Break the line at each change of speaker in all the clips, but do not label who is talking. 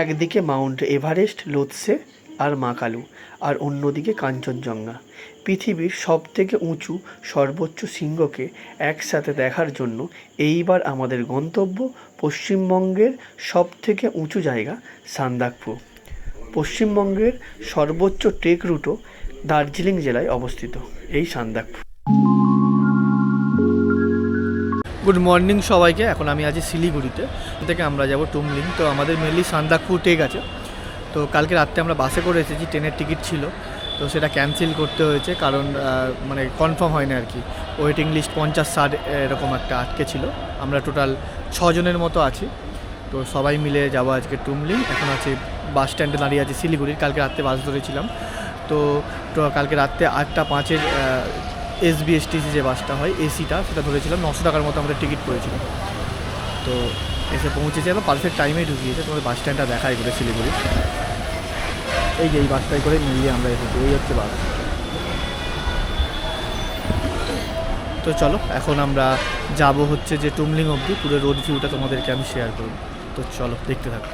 একদিকে mount Everest, Lhotse আর মাকালু আর অন্যদিকে কাঞ্চনজঙ্ঘা। পৃথিবীর সবথেকে উঁচু সর্বোচ্চ শৃঙ্গকে একসাথে দেখার জন্য এইবার আমাদের গন্তব্য পশ্চিমবঙ্গের সবথেকে উঁচু জায়গা সান্দাকফু। পশ্চিমবঙ্গের সর্বোচ্চ ট্রেক রুটও দার্জিলিং জেলায় অবস্থিত, এই সান্দাকফু। গুড মর্নিং সবাইকে। এখন আমি আছি শিলিগুড়িতে। থেকে আমরা যাব টুমলিং তো আমাদের মেনলি সান্দাকফু টেক আছে। তো কালকে রাত্রে আমরা বাসে করে এসেছি, ট্রেনের টিকিট ছিল। তো সেটা ক্যান্সেল করতে হয়েছে। কারণ মানে কনফার্ম হয়নি আর কি। ওয়েটিং লিস্ট পঞ্চাশ, ষাট এরকম একটা আটকে ছিল। আমরা টোটাল ছজনের মতো আছি। তো সবাই মিলে যাব আজকে টুমলিং এখন আছে বাস স্ট্যান্ডে দাঁড়িয়ে আছি শিলিগুড়ির। কালকে রাত্রে বাস ধরেছিলাম। তো কালকে রাত্রে আটটা, পাঁচের এস বিএসটিসি যে বাসটা হয় এসিটা সেটা ধরেছিলাম নশো টাকার মতো আমাদের টিকিট পড়েছিল তো এসে পৌঁছেছে এবং পারফেক্ট টাইমেই ঢুকিয়েছে, তোমাদের বাস স্ট্যান্ডটা দেখাই করে শিলিগুড়ি। এই যে এই বাসটাই করে মিলিয়ে আমরা এসেছি, এই হচ্ছে বাস তো চলো, এখন আমরা যাব হচ্ছে যে টুমলিং অবধি, পুরো রোড ভিউটা তোমাদেরকে আমি শেয়ার করব। তো চলো, দেখতে থাকো।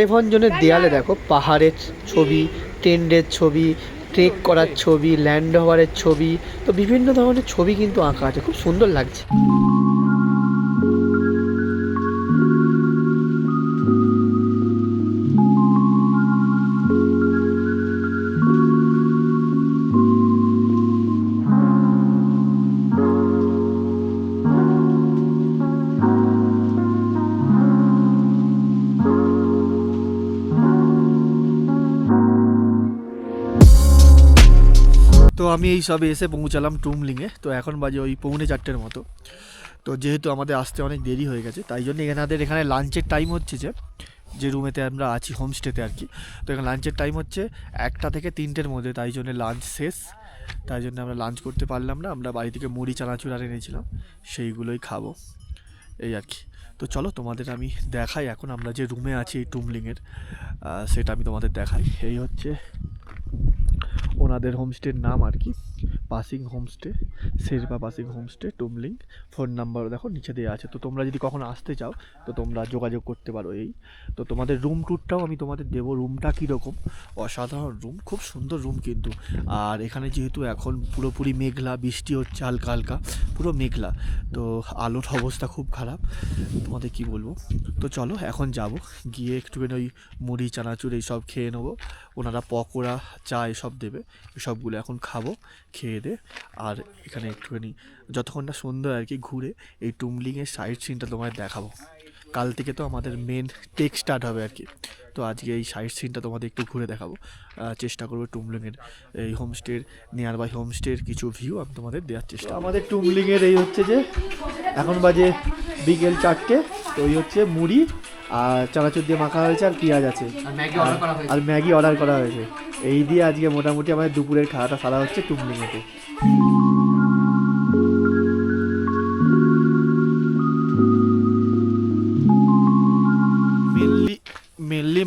মানেভঞ্জনের দেয়ালে দেখো, পাহাড়ের ছবি টেন্ডের ছবি ট্রেক করার ছবি ল্যান্ড ওভারের ছবি, তো বিভিন্ন ধরনের ছবি কিন্তু আঁকা আছে, খুব সুন্দর লাগছে। তো আমি এই সবে এসে পৌঁছালাম টুমলিংয়ে। তো এখন বাজে ওই পৌনে চারটের মতো। তো যেহেতু আমাদের আসতে অনেক দেরি হয়ে গেছে, তাই জন্য এনাদের এখানে লাঞ্চের টাইম হচ্ছে যে যে রুমেতে আমরা আছি হোমস্টেতে আর কি তো এখানে লাঞ্চের টাইম হচ্ছে একটা থেকে তিনটের মধ্যে, তাই জন্য লাঞ্চ শেষ। তাই জন্য আমরা লাঞ্চ করতে পারলাম না, আমরা বাড়ি থেকে মুড়ি, চানাচুর আর এনেছিলাম, সেইগুলোই খাব। এই আর কি তো চলো তোমাদের আমি দেখাই, এখন আমরা যে রুমে আছি এই টুমলিংয়ের সেটা আমি তোমাদের দেখাই। এই হচ্ছে ওনাদের হোমস্টের নাম আর কি। Pasang homestay Sherpa Pasang homestay Tumling phone number দেখো নিচে দেওয়া আছে। তো তোমরা যদি কখনো আসতে চাও, তো তোমরা যোগাযোগ করতে পারো এই। তো তোমাদের রুম ট্যুরটাও আমি তোমাদের দেবো। রুমটা কীরকম? অসাধারণ রুম খুব সুন্দর রুম কিন্তু। আর এখানে যেহেতু এখন পুরোপুরি মেঘলা, বৃষ্টি হচ্ছে হালকা হালকা, পুরো মেঘলা, তো আলোর অবস্থা খুব খারাপ। তোমাদের কি বলব? তো চলো এখন যাব, গিয়ে একটুখানি ওই মুড়ি, চানাচুর এইসব খেয়ে নেব। ওনারা পকোড়া, চা এসব দেবে, এসবগুলো এখন খাব। খেয়ে দে। আর এখানে একটুখানি, যতক্ষণ না সন্ধ্যা আর কি ঘুরে, এই টুমলিংয়ের সাইড সিনটা তোমায় দেখাবো। কাল থেকে তো আমাদের মেন টেক স্টার্ট হবে আর কি। তো আজকে এই সাইড সিনটা তোমাদের একটু ঘুরে দেখাবো। চেষ্টা করব টুমলিংয়ের এই হোমস্টের নিয়ার বাই হোমস্টের কিছু ভিউ আমি তোমাদের দেওয়ার চেষ্টা আমাদের টুমলিংয়ের এই হচ্ছে যে এখন বাজে বিকেল চারটে তো ওই হচ্ছে মুড়ি আর চানাচুর দিয়ে মাখা হয়েছে আর পেঁয়াজ আছে। আর ম্যাগি অর্ডার করা হয়েছে। এই দিয়ে আজকে মোটামুটি আমাদের দুপুরের খাওয়াটা সারা হচ্ছে টুমলিংয়েতে।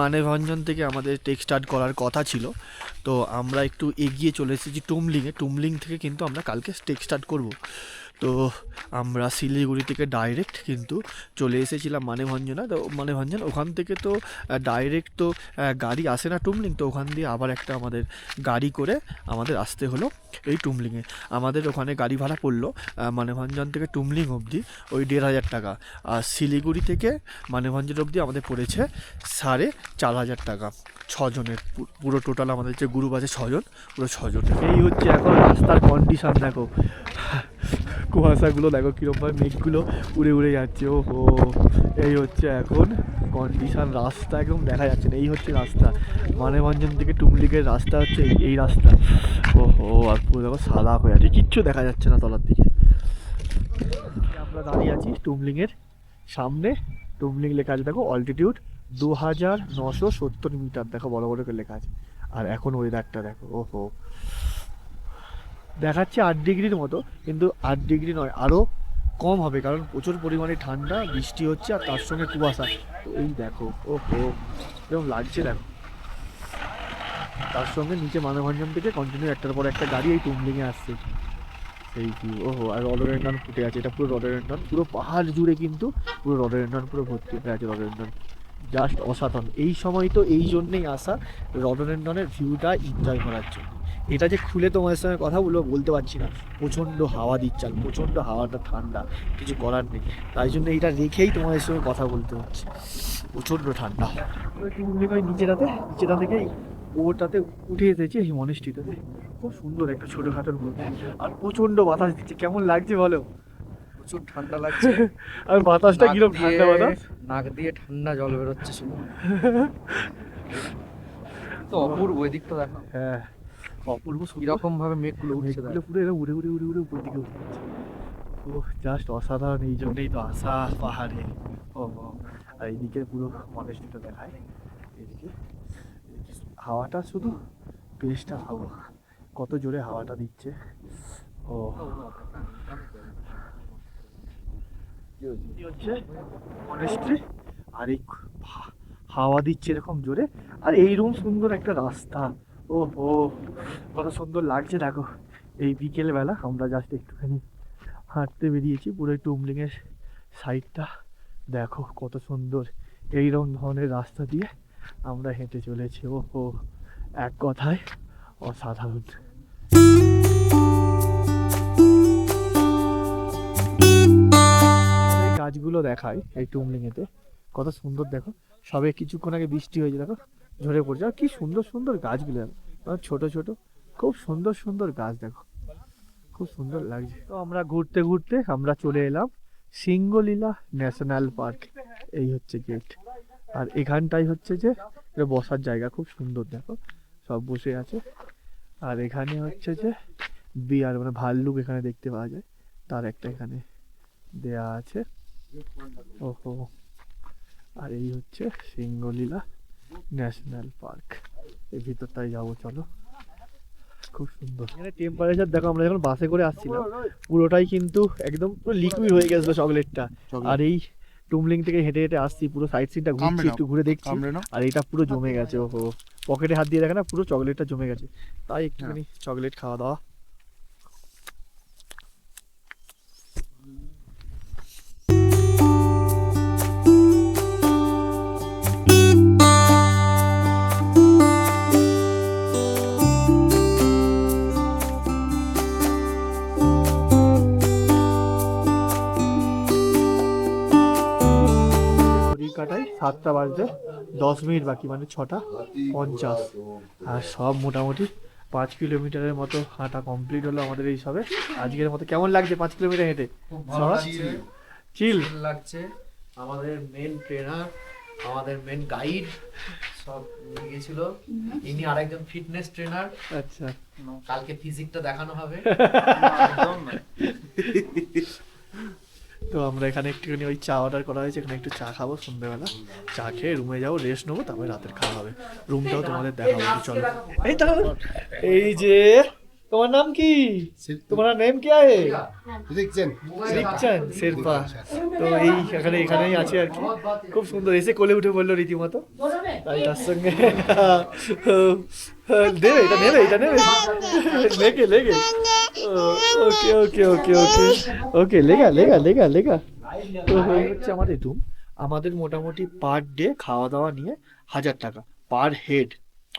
মানেভঞ্জন থেকে আমাদের টেক স্টার্ট করার কথা ছিল। তো আমরা একটু এগিয়ে চলে এসেছি টুমলিংয়ে। টুমলিং থেকে কিন্তু আমরা কালকে টেক স্টার্ট করব। তো আমরা শিলিগুড়ি থেকে ডাইরেক্ট কিন্তু চলে এসেছিলাম মানেভঞ্জনা। তো মানেভঞ্জন, ওখান থেকে তো ডাইরেক্ট তো গাড়ি আসে না টুমলিং, তো ওখান দিয়ে আবার একটা আমাদের গাড়ি করে আমাদের আসতে হলো এই টুমলিংয়ে। আমাদের ওখানে গাড়ি ভাড়া পড়ল মানেভঞ্জন থেকে টুমলিং অবধি ওই দেড় হাজার টাকা। আর শিলিগুড়ি থেকে মানেভঞ্জন অবধি আমাদের পড়েছে সাড়ে চার হাজার টাকা, ছজনের পুরো টোটাল আমাদের যে গ্রুপ আছে ছজন, পুরো ছজন। এই হচ্ছে এখন রাস্তার কন্ডিশন দেখো। কুয়াশাগুলো, দেখো কীরকমভাবে মেঘগুলো উড়ে উড়ে যাচ্ছে ও হো এই হচ্ছে এখন কন্ডিশান রাস্তা একদম দেখা যাচ্ছে না, এই হচ্ছে রাস্তা। মানেভঞ্জন থেকে টুমলিকের রাস্তা হচ্ছে এই- রাস্তা। ও হো আর পুরো দেখো সাদা হয়ে আছে, কিচ্ছু দেখা যাচ্ছে না তলার দিকে। আমরা দাঁড়িয়ে আছি টুমলিংয়ের সামনে। টুমলিং লেখা আছে, দেখো অল্টিটিউড দু হাজার নশো সত্তর মিটার, দেখো বড় বড় করে লেখা আছে। আর এখন ওয়েদারটা দেখো, ওহো। দেখাচ্ছে আট ডিগ্রির মতো, কিন্তু আট ডিগ্রি নয় আরও কম হবে, কারণ প্রচুর পরিমাণে ঠান্ডা, বৃষ্টি হচ্ছে আর তার সঙ্গে কুয়াশা। তো এই দেখো ও ওহো এরকম লাগছে দেখো। তার সঙ্গে নিচে মানভঞ্জন থেকে কন্টিনিউ একটার পর একটা গাড়ি এই টুমলিংয়ে আসছে। সেই কি, ওহো, আর রডোরেন্ডন ফুটে আছে, এটা পুরো রডোরেন্ডন পুরো পাহাড় জুড়ে কিন্তু পুরো রডোরেন্ডন পুরো ভর্তি হয়ে আছে রডোরেন্ডন জাস্ট অসাধারণ। এই সময় তো এই জন্যেই আসা রডোরেন্ডনের ভিউটা এনজয় করার জন্য। এটা যে খুলে তোমাদের সঙ্গে কথা বলব বলতে পারছি না। প্রচণ্ড হাওয়া দিচ্ছে আর প্রচণ্ড হাওয়াটা ঠান্ডা কিছু করার নেই। তাই জন্য এটা রেখেই তোমাদের সঙ্গে কথা বলতে হচ্ছে। প্রচণ্ড ঠান্ডা। নিচেটাতে নিচেটা থেকেই ওটাতে উঠে এসেছি এই মনেস্ট্রিটাতে খুব সুন্দর একটা ছোটোখাটোর মধ্যে। আর প্রচণ্ড বাতাস দিচ্ছে কেমন লাগছে বলো?
প্রচুর ঠান্ডা লাগছে।
আর বাতাসটা কীরকম ঠান্ডা বাতাস?
নাক দিয়ে ঠান্ডা জল বেরোচ্ছে শুধু তো অপূর্ব এদিকটা দেখো
হ্যাঁ। অপূর্ব
কীরকম ভাবে মেঘগুলো উঠছে
মেঘগুলো পুরো এরকম উড়ে উড়ে উড়ে উড়ে উপর দিকে উঠে যাচ্ছে। ও জাস্ট অসাধারণ এই জন্যই তো আসা পাহাড়ে। ও। আর এইদিকে পুরো মনেস্ট্রিটা দেখায়। এদিকে হাওয়াটা শুধু বেশটা হাওয়া। কত জোরে হাওয়াটা দিচ্ছে। ও। এই হচ্ছে? মনেস্ট্রি আর এই হাওয়া দিচ্ছে এরকম জোরে। আর এইরকম সুন্দর একটা রাস্তা। ও ও কত সুন্দর লাগছে, দেখো। এই বিকেল বেলা আমরা জাস্ট একটুখানি হাঁটতে বেরিয়েছি, পুরো একটু উমলিংয়ের সাইডটা দেখো কত সুন্দর, এইরকম ধরনের রাস্তা দিয়ে আমরা হেঁটে চলেছি। ও ও এক কথায় অসাধারণ। এই গাছগুলো দেখায় এই টুমলিংয়েতে। কত সুন্দর, দেখো। সবে কিছুক্ষণ আগে বৃষ্টি হয়েছে, দেখো। ঝরে পড়ছে। আর কি সুন্দর সুন্দর গাছগুলো। আর ছোট ছোট। খুব সুন্দর সুন্দর গাছ দেখো। খুব সুন্দর লাগছে। তো আমরা ঘুরতে ঘুরতে আমরা চলে এলাম সিঙ্গলীলা ন্যাশনাল পার্ক। এই হচ্ছে গেট আর এখানটাই হচ্ছে যে বসার জায়গা। খুব সুন্দর দেখো। সব বসে আছে। আর এখানে হচ্ছে যে বিয়ার মানে ভাল্লুক এখানে দেখতে পাওয়া যায়। তার একটা এখানে দেয়া আছে। ওহো। আর এই হচ্ছে সিঙ্গলীলা ন্যাশনাল পার্ক। এর ভিতরটাই যাব চলো। খুব সুন্দর। এখানে টেম্পারেচার দেখো আমরা যখন বাসে করে আসছিলাম পুরোটাই কিন্তু একদম পুরো লিকুইড হয়ে গেছিল চকলেটটা আর এই টুমলিং থেকে হেঁটে হেঁটে আসছি পুরো সাইড সিনটা ঘুরছি একটু ঘুরে দেখছি। আর এটা পুরো জমে গেছে ওহো। পকেটে হাত দিয়ে দেখে না পুরো চকলেটটা জমে গেছে। তাই একটুখানি চকলেট খাওয়া দাওয়া সাতটা বাজতে দশ মিনিট বাকি মানে ছটা পঞ্চাশ। আর সব মোটামুটি পাঁচ কিলোমিটারের মতো হাঁটা কমপ্লিট হলো আমাদের এই সবে। আজকের মতো কেমন লাগছে পাঁচ কিলোমিটার হেঁটে? চিল
লাগছে। আমাদের মেন ট্রেনার আমাদের মেন গাইড সব নিয়ে গেছিল ইনি আরেকজন ফিটনেস ট্রেনার
আচ্ছা।
কালকে ফিজিকটা দেখানো হবে।
তো আমরা এখানে একটুখানি ওই চা অর্ডার করা হয়েছে এখানে একটু চা খাব সন্ধ্যেবেলা। চা খেয়ে রুমে যাব রেস্ট নেব তারপরে রাতের খাওয়া হবে। রুমটাও তোমাদের দেখাবো তো চলো। এই দাঁড়াও। এই যে তোমার নাম কি? তোমার নাম কি আছে শিখছেন শেরপা। তো এই এখানে এখানেই আছে আর কি। খুব সুন্দর এসে কোলে উঠে বলল রীতিমতো। তাই তার সঙ্গে দেবে এটা নেবে এটা নেবে। লেগে লেগে। ওকে ওকে ওকে ওকে ওকে লেগা লেগা লেগা লেগা। তো এই হচ্ছে আমাদের রুম আমাদের মোটামুটি পার ডে খাওয়া দাওয়া নিয়ে হাজার টাকা পার হেড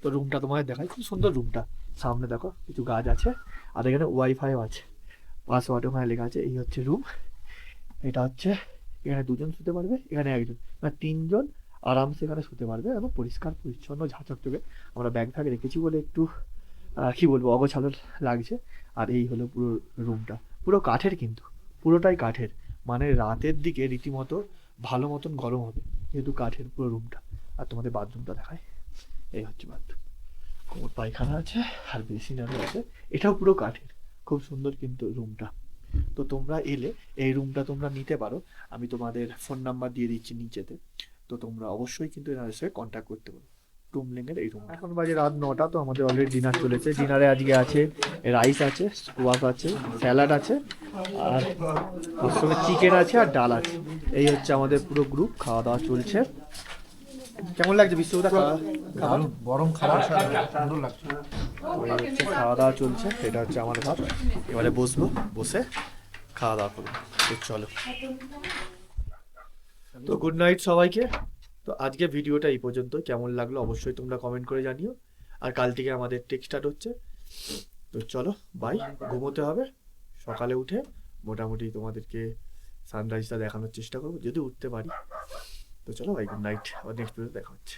তো রুমটা তোমাদের দেখাই। খুব সুন্দর রুমটা সামনে দেখো, কিছু গাছ আছে, আর এখানে ওয়াইফাইও আছে। পাসওয়ার্ড ওখানে লেখা আছে, এই হচ্ছে রুম এটা হচ্ছে, এখানে দুজন শুতে পারবে, এখানে একজন। মানে তিনজন আরামসে এখানে শুতে পারবে এবং পরিষ্কার, পরিচ্ছন্ন ঝাঁচকচকে আমরা ব্যাগ ফ্যাগ রেখেছি বলে একটু কি বলব, অগোছালো লাগছে। আর এই হলো পুরো রুমটা পুরো কাঠের কিন্তু। পুরোটাই কাঠের। মানে রাতের দিকে রীতিমতো ভালো মতন গরম হবে, যেহেতু কাঠের পুরো রুমটা আর তোমাদের বাথরুমটা দেখায় এই হচ্ছে বাথরুম কোমর পায়খানা আছে, আর বেসিনারও আছে। এটাও পুরো কাঠের। খুব সুন্দর কিন্তু রুমটা তো তোমরা এলে এই রুমটা তোমরা নিতে পারো। আমি তোমাদের ফোন নাম্বার দিয়ে দিচ্ছি নিচেতে। তো তোমরা অবশ্যই কিন্তু এনাদের সঙ্গে কন্ট্যাক্ট করতে পারো। টুমলিংয়ের এই রুম এখন বাজে রাত নটা তো আমাদের অলরেডি ডিনার চলেছে। ডিনারে আজকে আছে রাইস আছে স্কোয়াশ আছে স্যালাড আছে আর ওর সঙ্গে চিকেন আছে আর ডাল আছে। এই হচ্ছে আমাদের পুরো গ্রুপ খাওয়া দাওয়া চলছে। কেমন লাগছে বিশ্বদা খাওয়া খাবার
গরম খাবার সুন্দর লাগছে।
হচ্ছে খাওয়া দাওয়া চলছে এটা হচ্ছে আমার ঘর এবারে বসবো বসে খাওয়া দাওয়া করব। চলো। তো গুড নাইট সবাইকে। তো আজকে ভিডিওটা এই পর্যন্ত কেমন লাগল অবশ্যই তোমরা কমেন্ট করে জানিও। আর কাল থেকে আমাদের টেক স্টার্ট হচ্ছে। তো চলো বাই ঘুমোতে হবে। সকালে উঠে মোটামুটি তোমাদেরকে সানরাইজটা দেখানোর চেষ্টা করব। যদি উঠতে পারি। তো চলো বাই গুড নাইট আবার নেক্সট ভিডিও দেখা হচ্ছে।